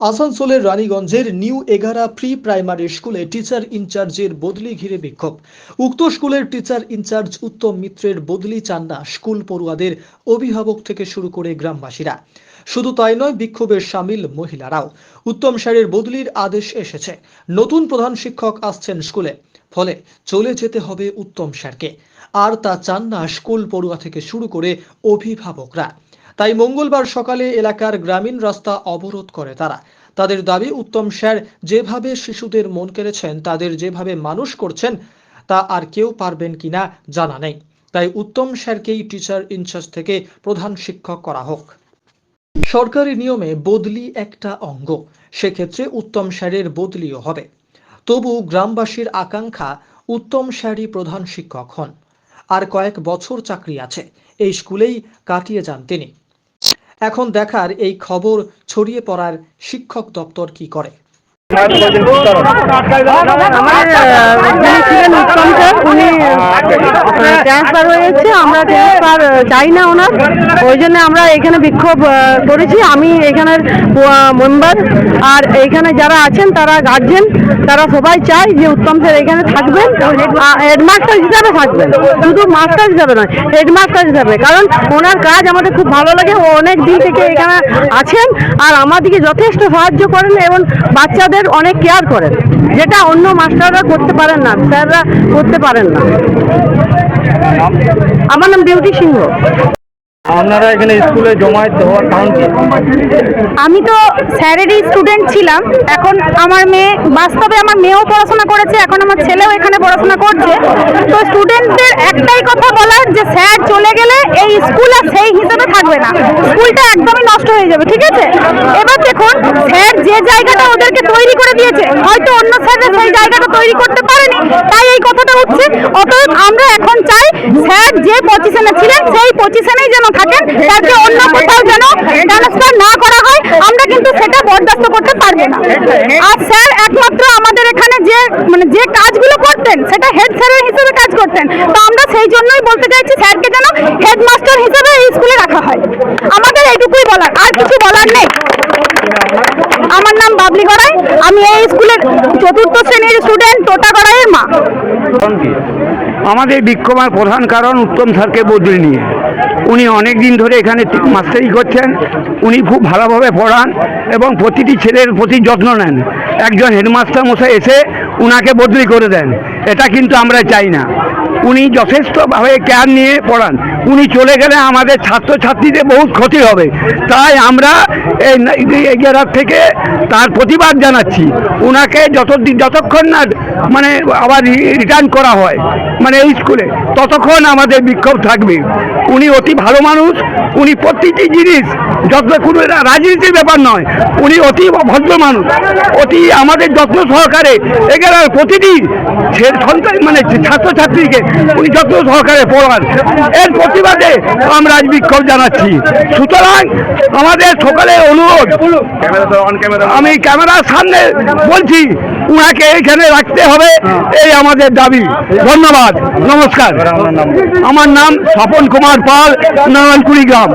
আসানসোলের রানীগঞ্জের new Egara pre primary স্কুলে টিচার ইনচার্জের বদলি ঘিরে বিক্ষোভ। উক্ত স্কুলের টিচার ইনচার্জ উত্তম মিত্রের বদলি চান না স্কুল পড়ুয়াদের অভিভাবক থেকে শুরু করে গ্রামবাসীরা। শুধু তাই নয়, বিক্ষোভে সামিল মহিলারাও। উত্তম স্যারের বদলির আদেশ এসেছে। নতুন প্রধান শিক্ষক আসছেন স্কুলে। ফলে চলে যেতে হবে উত্তম স্যারকে। আর তা চান না স্কুল পড়ুয়া থেকে শুরু করে অভিভাবকরা। তাই মঙ্গলবার সকালে এলাকার গ্রামীণ রাস্তা অবরোধ করে তারা। তাদের দাবি, উত্তম স্যার, যেভাবে শিশুদের মন কেড়েছেন, তাদের যেভাবে মানুষ করছেন, তা আর কেউ পারবেন কিনা জানা নেই। তাই উত্তম স্যারকেই টিচার ইনচার্জ থেকে প্রধান শিক্ষক করা হোক। সরকারি নিয়মে বদলি একটা অঙ্গ, সেক্ষেত্রে উত্তম স্যারের বদলিও হবে। তবু গ্রামবাসীর আকাঙ্ক্ষা, উত্তম স্যারই প্রধান শিক্ষক হন। আর কয়েক বছর চাকরি আছে, এই স্কুলেই কাটিয়ে যান তিনি। এখন দেখার এই খবর ছড়িয়ে পড়ার শিক্ষক দপ্তর কি করে? আমার ট্রান্সফার চাই না ওনার। ওই জন্য আমরা এখানে বিক্ষোভ করেছি। আমি এখানের মেম্বার আর এইখানে যারা আছেন, তারা গার্জেন তারা সবাই চায় যে উত্তম স্যার এখানে থাকবেন। হেডমাস্টার হিসাবে থাকবেন। শুধু মাস্টার হিসাবে নয় হেডমাস্টার হিসাবে। কারণ ওনার কাজ আমাদের খুব ভালো লাগে। ও অনেক দিন থেকে এখানে আছেন, আর আমাদেরকে যথেষ্ট সাহায্য করেন, এবং বাচ্চাদের অনেক কেয়ার করেন। যেটা অন্য মাস্টাররা করতে পারেন না স্যাররা করতে পারেন না। আমার নাম বিউটি সিংহ। আপনারা এখানে স্কুলে জমায়েত হওয়ার কারণ কি? আমি তো স্যারেরই স্টুডেন্ট ছিলাম। এখন আমার মেয়ে বাস্তবে আমার মেয়েও পড়াশোনা করেছে এখন আমার ছেলেও এখানে পড়াশোনা করছে। তো স্টুডেন্টদের একটাই কথা বলার যে স্যার চলে গেলে এই স্কুল আর সেই হিসেবে থাকবে না। স্কুলটা একদমই নষ্ট হয়ে যাবে, ঠিক আছে? এবার দেখুন, স্যার যে জায়গাটা ওদেরকে তৈরি করে দিয়েছে, হয়তো অন্য স্যাররা সেই জায়গাটা তৈরি করতে পারেনি, তাই এই কথাটা উঠছে। অতএব আমরা এখন চাই, স্যার যে পজিশনে ছিলেন, সেই পজিশনেই যেন থাকেন, তাকে অন্য কোথাও যেন ট্রান্সফার না করা হয়। আমরা কিন্তু সেটা বরদাস্ত করতে পারব না। আর স্যার একমাত্র আমাদের এখানে যে মানে যে কাজগুলো করতেন, সেটা হেড স্যারের হিসেবে কাজ করতেন। তো আমরা সেই জন্যই বলতে চাইছি, স্যারকে যেন হেডমাস্টার হিসেবে এই স্কুলে রাখা হয় আমাদের এইটুকুই বলার আর কিছু বলার নেই আমার নাম বাবলি গড়াই আমি এই স্কুলের চতুর্থ শ্রেণির স্টুডেন্ট তোটা গড়াইয়ের মা। আমাদের বিক্ষোভের প্রধান কারণ উত্তম স্যারকে বদলি নিয়ে। উনি অনেক দিন ধরে এখানে মাস্টারি করছেন, উনি খুব ভালোভাবে পড়ান এবং প্রতিটি ছেলের প্রতি যত্ন নেন। একজন হেডমাস্টার মশাই এসে উনাকে বদলি করে দেন, এটা কিন্তু আমরা চাই না। উনি যথেষ্টভাবে কেয়ার নিয়ে পড়ান। উনি চলে গেলে আমাদের ছাত্রছাত্রীদের বহুত ক্ষতি হবে। তাই আমরা এই এগিয়ার থেকে তার প্রতিবাদ জানাচ্ছি। ওনাকে যত যতক্ষণ না মানে আবার রিটার্ন করা হয় মানে এই স্কুলে, ততক্ষণ আমাদের বিক্ষোভ থাকবে। উনি অতি ভালো মানুষ, উনি প্রতিটি জিনিস যত্ন কোনো রাজনীতির ব্যাপার নয়, উনি অতি ভদ্র মানুষ, অতি আমাদের যত্ন সহকারে এখানে প্রতিটি সন্তান মানে ছাত্রছাত্রীকে উনি যত্ন সহকারে পড়ান, এর প্রতিবাদে আমরা আজ বিক্ষোভ জানাচ্ছি। সুতরাং আমাদের সকালে অনুরোধ, আমি ক্যামেরার সামনে বলছি, উনাকে এইখানে রাখতে হবে, এই আমাদের দাবি। ধন্যবাদ, নমস্কার। নাম আমার নাম স্বপন কুমার পাল, নারায়ণকুড়ি গ্রাম।